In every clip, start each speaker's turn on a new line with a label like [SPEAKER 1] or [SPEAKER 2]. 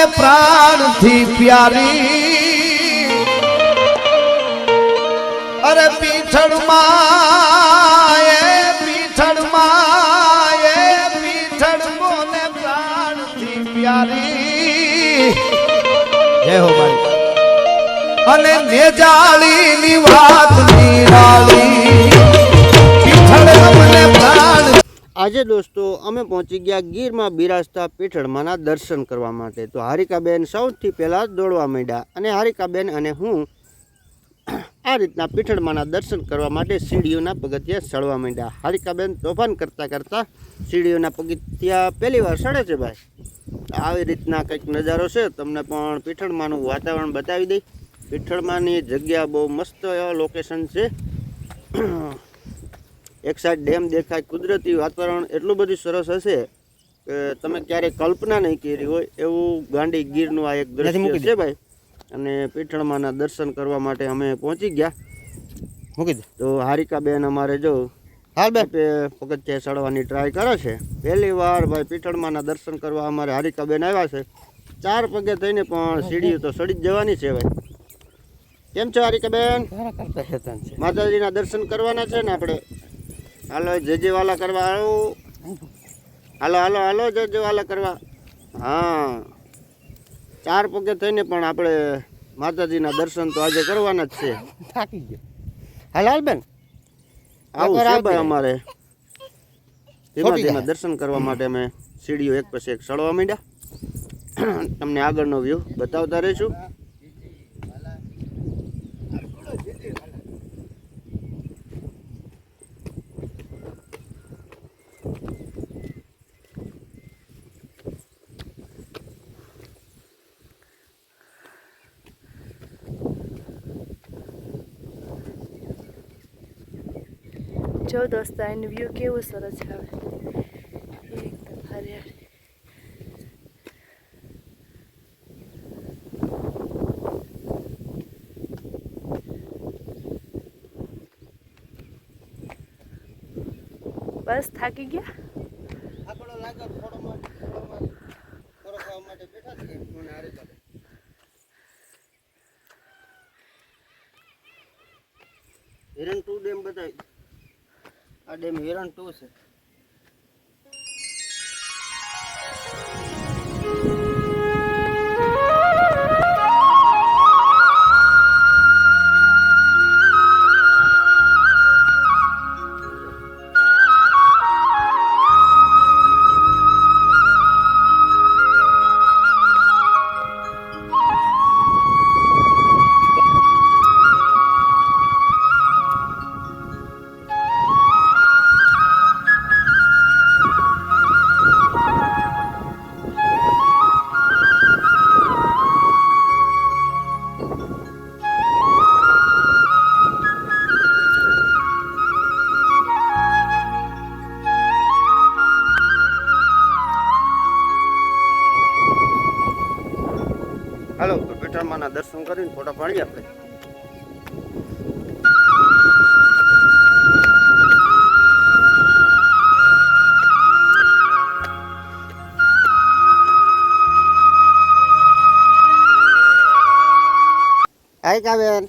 [SPEAKER 1] મને પ્રાણથી પ્યારી. અરે પીછળમાં એ પીછળમાં એ પીછળ મને પ્રાણથી પ્યારી. જય હો ભાઈ. અને નેજાળીની વાત નિરાળી પીછળ મને પ્રાણ
[SPEAKER 2] આજે દોસ્તો, અમે પહોંચી ગયા ગીરમાં બિરાજતા પીઠળમાંના દર્શન કરવા માટે. તો હારિકાબેન સૌથી પહેલાં દોડવા માંડ્યા અને હારિકાબેન અને હું આ રીતના પીઠળમાંના દર્શન કરવા માટે સીડીઓના પગથિયા ચડવા માંડ્યા. હારિકાબેન તોફાન કરતાં કરતાં સીડીઓના પગથિયા પહેલી વાર સડે છે ભાઈ. આવી રીતના કંઈક નજારો છે, તમને પણ પીઠળમાંનું વાતાવરણ બતાવી દઈ. પીઠળમાંની જગ્યા બહુ મસ્ત લોકેશન છે. એક સાઈડ ડેમ દેખાય કુદરતી વાતાવરણ એટલું બધું સરસ હશે કે તમે ક્યારેય કલ્પના નહીં કરી હોય એવું ગાંડી ગીરનું આ એક દ્રશ્ય છે ભાઈ. અને પીઠળમાંના દર્શન કરવા માટે અમે પહોંચી ગયા. મૂકી દે. તો હારિકાબેન અમારે જો હાલ બે પગથિયે ચડવાની ટ્રાય કરે છે. પહેલી વાર ભાઈ પીઠળમાંના દર્શન કરવા અમારે હારિકાબેન આવ્યા છે. ચાર પગે થઈને પણ સીડીઓ તો ચડી જ જવાની છે ભાઈ. કેમ છો હારિકાબેન? માતાજીના દર્શન કરવાના છે ને આપણે? હાલો જે જે વાલા કરવા આવો? હાલો હાલો હાલો જે જે વાલા કરવા. હા. ચાર પગે થઈને પણ આપણે માતાજીના દર્શન તો આજે કરવાના જ છે. થાકી ગયો. હાલ હાલ બેન. આવું છે અમારે. ધીમા ધીમા દર્શન કરવા માટે અમે સીડીઓ એક પછી એક સળવા માંડ્યા. તમને આગળનો વ્યૂ બતાવતા રહીશું.
[SPEAKER 3] જો દોસ્તો એનું વ્યૂ કેવું સરસ આવે. એકદમ હરિયાળી. બસ થાકી ગયા?
[SPEAKER 2] આપણો લાગે થોડો માટે થોડો ખાવા માટે બેઠા છીએ. મને હારે ચાલે હિરણ ટુ ડેમ બતાવી. આ ડેમ હેરણ ટુ છે. કરીને ફોટો પાડીએ આપણે. આય કાબેન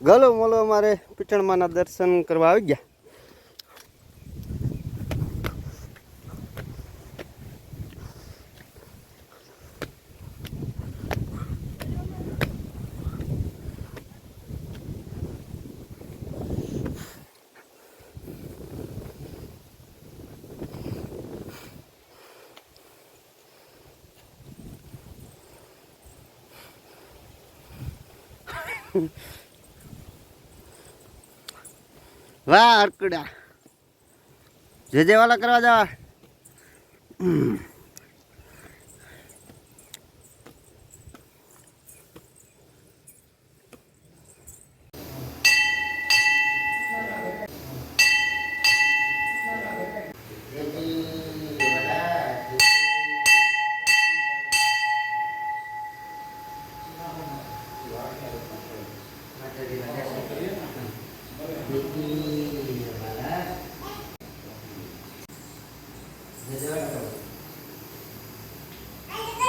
[SPEAKER 2] ગલો મોલો અમારે પીઠણમાંના દર્શન કરવા આવી ગયા. વાહ અર્કડા જે જે વાલા કરવા જવા.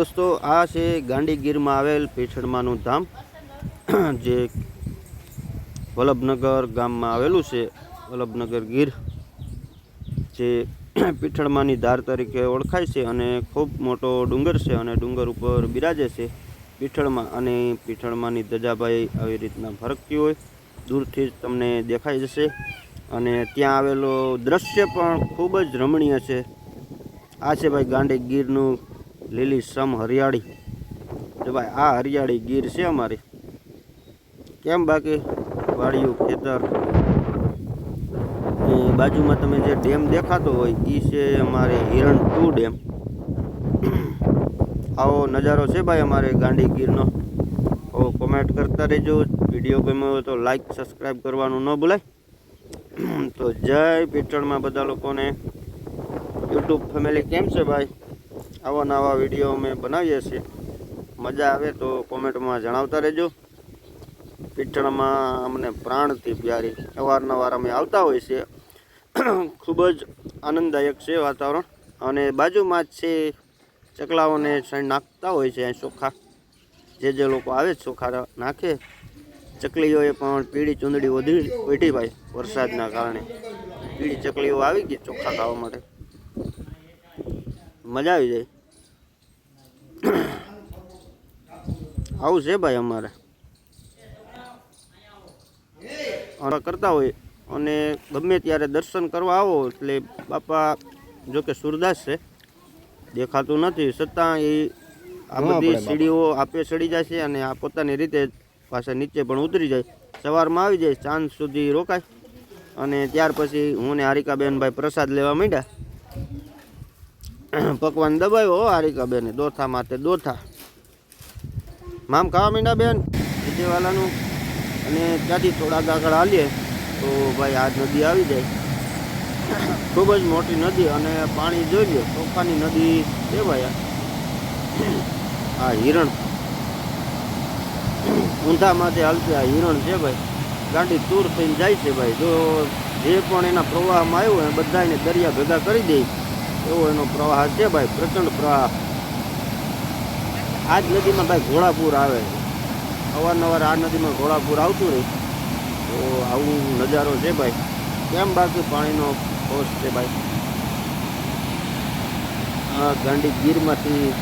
[SPEAKER 2] દોસ્તો, આ છે ગાંડીગીરમાં આવેલ પીછડમાનું ધામ, જે વલ્લભનગર ગામમાં આવેલું છે. વલ્લભનગર ગીર, જે પીઠળમાની ધાર તરીકે ઓળખાય છે અને ખૂબ મોટો ડુંગર છે અને ડુંગર ઉપર બિરાજે છે પીઠળમાં અને પીઠળમાંની ધજાભાઈ આવી રીતના ફરકતી હોય, દૂરથી જ તમને દેખાઈ જશે. અને ત્યાં આવેલો દ્રશ્ય પણ ખૂબ જ રમણીય છે. આ છે ભાઈ ગાંડી ગીરનું લીલી સમ હરિયાળી. તો ભાઈ, આ હરિયાળી ગીર છે અમારી. કેમ બાકી? વાડિયું ખેતર. બાજુમાં તમે જે ડેમ દેખાતો હોય એ છે અમારે હિરણ ટુ ડેમ. આવો નજારો છે ભાઈ અમારે ગાંડી ગીરનો. તો કોમેન્ટ કરતા રહેજો. વીડિયો ગમ્યો હોય તો લાઈક સબસ્ક્રાઈબ કરવાનું ન ભૂલાય. તો જય પીટળમાં બધા લોકોને. યુટ્યુબ ફેમિલી કેમ છે ભાઈ? આવા નવા વીડિયો અમે બનાવીએ છીએ. મજા આવે તો કોમેન્ટમાં જણાવતા રહેજો. પીઠણમાં અમને પ્રાણથી પ્યારી અવારનવાર અમે આવતા હોય છે ખૂબ જ આનંદદાયક છે વાતાવરણ. અને બાજુમાં જ છે ચકલાઓને નાખતા હોય છે ચોખા. જે જે લોકો આવે ચોખા નાખે. ચકલીઓએ પણ પીળી ચૂંદડી વધી વેઠી ભાઈ વરસાદના કારણે. પીળી ચકલીઓ આવી ગઈ ચોખા ખાવા માટે. મજા આવી જાય. આવું છે ભાઈ અમારે. કરતા હોય અને ગમે ત્યારે દર્શન કરવા આવો એટલે બાપા જો કે સુરદાસ છે. દેખાતું નથી. છતાં એ આ બધી સીડીઓ આપે ચડી જાય છે અને આ પોતાની રીતે પાછા નીચે પણ ઉતરી જાય. સવારમાં આવી જાય. ચાંદ સુધી રોકાય. અને ત્યાર પછી હું ને હારિકાબેન ભાઈ પ્રસાદ લેવા માંડ્યા. પકવાન દબાવ્યો હો હારિકાબેન દોથા માટે દોથા. મામ ખાવા માંડ્યા બેન, વિજયવાલાનું. અને ત્યાંથી થોડાક આગળ હાલીએ, તો ભાઈ આ નદી આવી જાય. ખૂબ જ મોટી નદી અને પાણી જોઈ લો ચોખાની નદી આ. આ હિરણ. ઊંધામાંથી હાલતી આ હિરણ છે ભાઈ. ગાંડી તૂર થઈને જાય છે ભાઈ. જો જે પણ એના પ્રવાહમાં આવ્યો એ બધાને દરિયા ભેગા કરી દે. એવો એનો પ્રવાહ છે ભાઈ, પ્રચંડ પ્રવાહ. આ જ નદીમાં ભાઈ ઘોડાપૂર આવે અવારનવાર આ નદીમાં ઘોડાપુર આવતું રહે. તો આવું નજારો છે ભાઈ. કેમ બાકી પાણીનો ફોર્સ છે ભાઈ? આ ગાંડી ગીરમાંથી,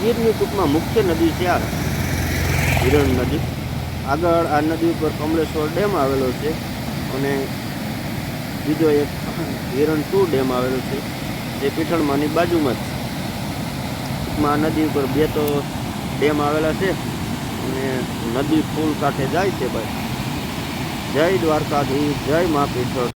[SPEAKER 2] ગીરની ટૂંકમાં મુખ્ય નદી છે આ હિરણ નદી. આગળ આ નદી ઉપર કમલેશ્વર ડેમ આવેલો છે. અને બીજો એક હિરણ ટુ ડેમ આવેલો છે. જે પીઠળમાંની બાજુમાં જ. ટૂંકમાં નદી ઉપર બે તો ડેમ આવેલા છે અને નદી ફૂલ કાંઠે જાય છે ભાઈ. જય દ્વારકાધીશ, જય મા પીઠળ.